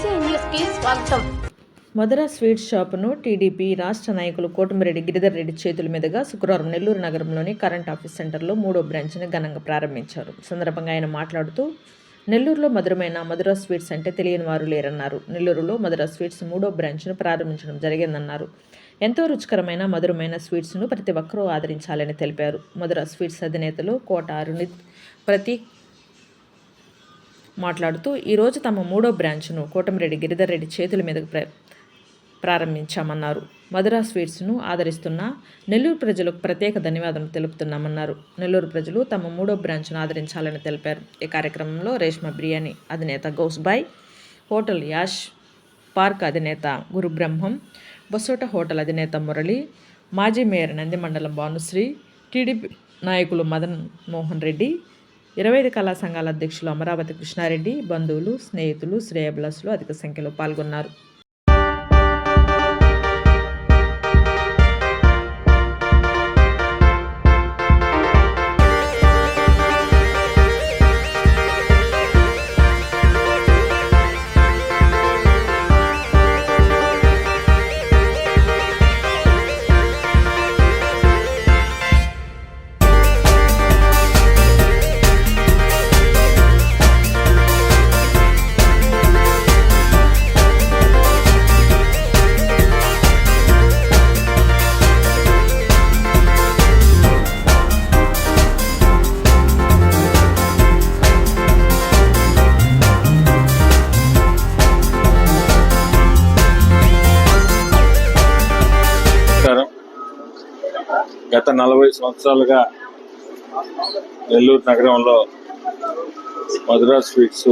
BC news స్వాగతం. మధుర sweet షాపును TDP రాష్ట్ర నాయకులు కోటమిరెడ్డి గిరిధర్ రెడ్డి చేతుల మీదుగా శుక్రవారం నెల్లూరు నగరంలోని కరెంట్ ఆఫీస్ సెంటర్లో మూడో బ్రాంచ్ని ఘనంగా ప్రారంభించారు. సందర్భంగా ఆయన మాట్లాడుతూ నెల్లూరులో మధురమైన మధుర స్వీట్స్ అంటే తెలియని వారు లేరన్నారు. నెల్లూరులో మధుర స్వీట్స్ మూడో బ్రాంచ్ను ప్రారంభించడం జరిగిందన్నారు. ఎంతో రుచికరమైన మధురమైన స్వీట్స్ను ప్రతి ఒక్కరూ ఆదరించాలని తెలిపారు. మధుర స్వీట్స్ అధినేతలు కోట అరుణిత్ ప్రతీక్ మాట్లాడుతూ ఈరోజు తమ మూడో బ్రాంచ్ను కోటమిరెడ్డి గిరిధర్ రెడ్డి చేతుల మీద ప్ర ప్రారంభించామన్నారు. మధురా స్వీట్స్ను ఆదరిస్తున్న నెల్లూరు ప్రజలకు ప్రత్యేక ధన్యవాదాలు తెలుపుతున్నామన్నారు. నెల్లూరు ప్రజలు తమ మూడో బ్రాంచ్ను ఆదరించాలని తెలిపారు. ఈ కార్యక్రమంలో రేష్మ బిర్యానీ అధినేత గౌస్బాయ్ హోటల్ యాష్ పార్క్ అధినేత గురుబ్రహ్మం బొసోట హోటల్ అధినేత మురళి మాజీ మేయర్ నందిమండలం భానుశ్రీ టీడీపీ నాయకులు మదన్ మోహన్ రెడ్డి ఇరవై ఐదు కళా సంఘాల అధ్యక్షులు అమరావతి కృష్ణారెడ్డి బంధువులు స్నేహితులు శ్రేయబులస్లు అధిక సంఖ్యలో పాల్గొన్నారు. గత నలభై సంవత్సరాలుగా నెల్లూరు నగరంలో మధురా స్వీట్స్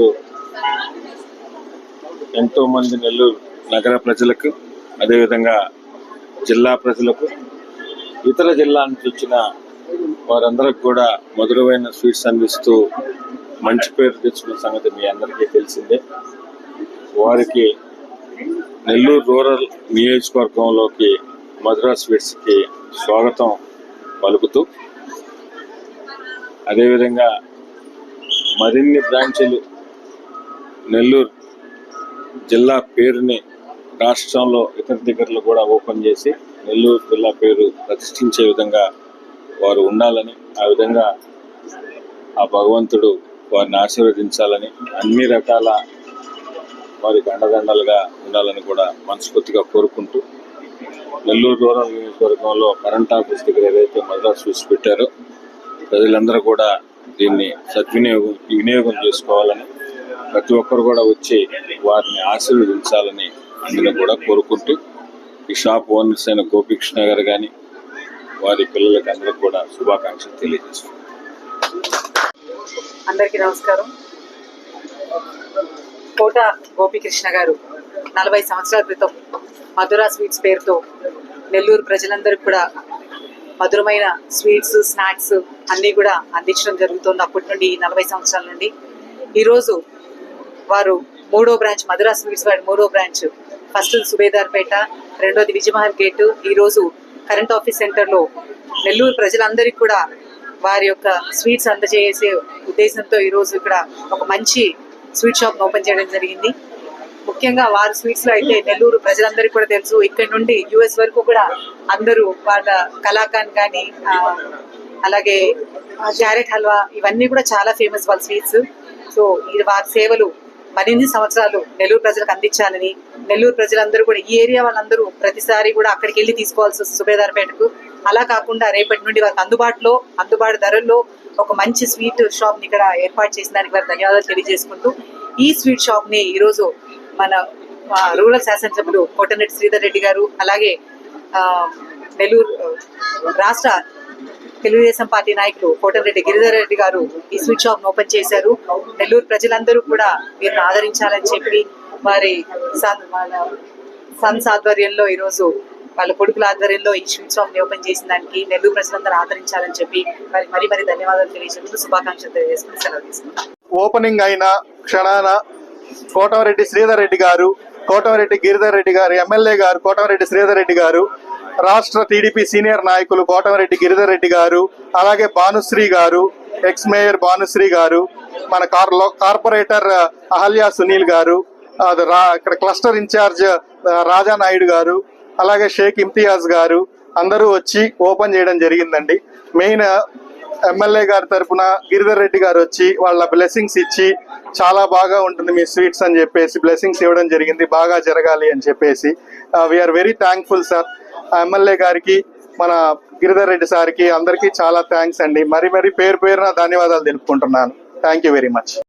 ఎంతోమంది నెల్లూరు నగర ప్రజలకు అదేవిధంగా జిల్లా ప్రజలకు ఇతర జిల్లా నుంచి వచ్చిన వారందరికి కూడా మధురమైన స్వీట్స్ అందిస్తూ మంచి పేరు తెచ్చుకున్న సంగతి మీ అందరికీ తెలిసిందే. వారికి నెల్లూరు రూరల్ నియోజకవర్గంలోకి మధురా స్వీట్స్కి స్వాగతం. పలుకుతూ. అదేవిధంగా మరిన్ని బ్రాంచీలు నెల్లూరు జిల్లా పేరుని రాష్ట్రంలో ఇతర దగ్గరలో కూడా ఓపెన్ చేసి నెల్లూరు జిల్లా పేరు ప్రతిష్ఠించే విధంగా వారు ఉండాలని ఆ విధంగా ఆ భగవంతుడు వారిని ఆశీర్వదించాలని అన్ని రకాల వారికి అండదండలుగా ఉండాలని కూడా మనస్ఫూర్తిగా కోరుకుంటూ నెల్లూరు రూరల్ నియోజకవర్గంలో కరెంట్ ఆఫీస్ దగ్గర ఏదైతే మద్రాసు చూసి పెట్టారో ప్రజలందరూ కూడా దీన్ని సద్వినియోగం వినియోగం చేసుకోవాలని ప్రతి ఒక్కరు కూడా వచ్చి వారిని ఆశీర్వదించాలని అందరూ కూడా కోరుకుంటూ ఈ షాప్ ఓనర్స్ అయిన గోపీకృష్ణ గారు కానీ వారి పిల్లలకి అందరికి కూడా శుభాకాంక్షలు తెలియజేస్తున్నాను అందరికీ నమస్కారం. కోట గోపికృష్ణ గారు నలభై సంవత్సరాల క్రితం మధురా స్వీట్స్ పేరుతో నెల్లూరు ప్రజలందరికీ కూడా మధురమైన స్వీట్స్ స్నాక్స్ అన్నీ కూడా అందించడం జరుగుతుంది అప్పటి నుండి నలభై సంవత్సరాల నుండి. ఈరోజు వారు మూడో బ్రాంచ్ మధురా స్వీట్స్ వారి మూడో బ్రాంచ్. ఫస్ట్ సుబేదార్పేట రెండోది విజయమహల్ గేటు. ఈరోజు కరెంట్ ఆఫీస్ సెంటర్లో నెల్లూరు ప్రజలందరికీ కూడా వారి యొక్క స్వీట్స్ అందజేసే ఉద్దేశంతో ఈరోజు ఇక్కడ ఒక మంచి స్వీట్ షాప్ ఓపెన్ చేయడం జరిగింది. ముఖ్యంగా వారి స్వీట్స్లో అయితే నెల్లూరు ప్రజలందరికీ కూడా తెలుసు. ఇక్కడ నుండి యుఎస్ వరకు కూడా అందరూ వాళ్ళ కలాకాన్ కానీ అలాగే క్యారెట్ హల్వా ఇవన్నీ కూడా చాలా ఫేమస్ వాళ్ళ స్వీట్స్ సో ఇది వారి సేవలు పన్నెండు సంవత్సరాలు నెల్లూరు ప్రజలకు అందించాలని నెల్లూరు ప్రజలందరూ కూడా ఈ ఏరియా వాళ్ళందరూ ప్రతిసారి కూడా అక్కడికి వెళ్ళి తీసుకోవాల్సి వస్తుంది సుబేదార్పేటకు. అలా కాకుండా రేపటి నుండి వారికి అందుబాటులో అందుబాటు ధరల్లో ఒక మంచి స్వీట్ షాప్ని ఇక్కడ ఏర్పాటు చేసిన దానికి వారికి ధన్యవాదాలు తెలియజేసుకుంటూ ఈ స్వీట్ షాప్ని ఈరోజు మన రూరల్ శాసనసభ్యులు కోటనెట్టి శ్రీధర్ రెడ్డి గారు అలాగే ఆ, నెల్లూరు రాష్ట్ర తెలుగుదేశం పార్టీ నాయకులు కోటరెడ్డి గిరిధర్ రెడ్డి గారు ఈ స్విచ్ ఆఫ్ ఓపెన్ చేశారు. నెల్లూరు ప్రజలందరూ కూడా వీరిని ఆదరించాలని చెప్పి వారి సన్స్ ఆధ్వర్యంలో ఈరోజు వాళ్ళ కొడుకుల ఆధ్వర్యంలో ఈ స్విచ్ ఆఫ్ ఓపెన్ చేసిన దానికి నెల్లూరు ప్రజలందరూ ఆదరించాలని చెప్పి వారికి మరీ మరీ ధన్యవాదాలు తెలియజేస్తూ శుభాకాంక్షలు తెలియజేసుకుని సెలవు తీసుకుంటాం. ఓపెనింగ్ అయిన క్షణాన కోటమరెడ్డి శ్రీధర్ రెడ్డి గారు కోటమరెడ్డి గిరిధర్ రెడ్డి గారు ఎమ్మెల్యే గారు కోటమరెడ్డి శ్రీధర్ రెడ్డి గారు రాష్ట్ర టీడీపీ సీనియర్ నాయకులు కోటమరెడ్డి గిరిధర్ రెడ్డి గారు అలాగే భానుశ్రీ గారు ఎక్స్ మేయర్ భానుశ్రీ గారు మన కార్ కార్పొరేటర్ అహల్య సునీల్ గారు అది రా ఇక్కడ క్లస్టర్ ఇన్ఛార్జ్ రాజా నాయుడు గారు అలాగే షేక్ ఇమ్తియాజ్ గారు అందరూ వచ్చి ఓపెన్ చేయడం జరిగిందండి. మెయిన్ ఎమ్మెల్యే గారి తరపున గిరిధర్ రెడ్డి గారు వచ్చి వాళ్ళ బ్లెస్సింగ్స్ ఇచ్చి చాలా బాగా ఉంటుంది మీ స్వీట్స్ అని చెప్పేసి బ్లెస్సింగ్స్ ఇవ్వడం జరిగింది బాగా జరగాలి అని చెప్పేసి. We are very thankful sir MLA గారికి మన గిరిధర్ రెడ్డి సార్కి అందరికీ చాలా థ్యాంక్స్ అండి. మరి మరి పేరు పేరున ధన్యవాదాలు తెలుపుకుంటున్నాను. Thank you very much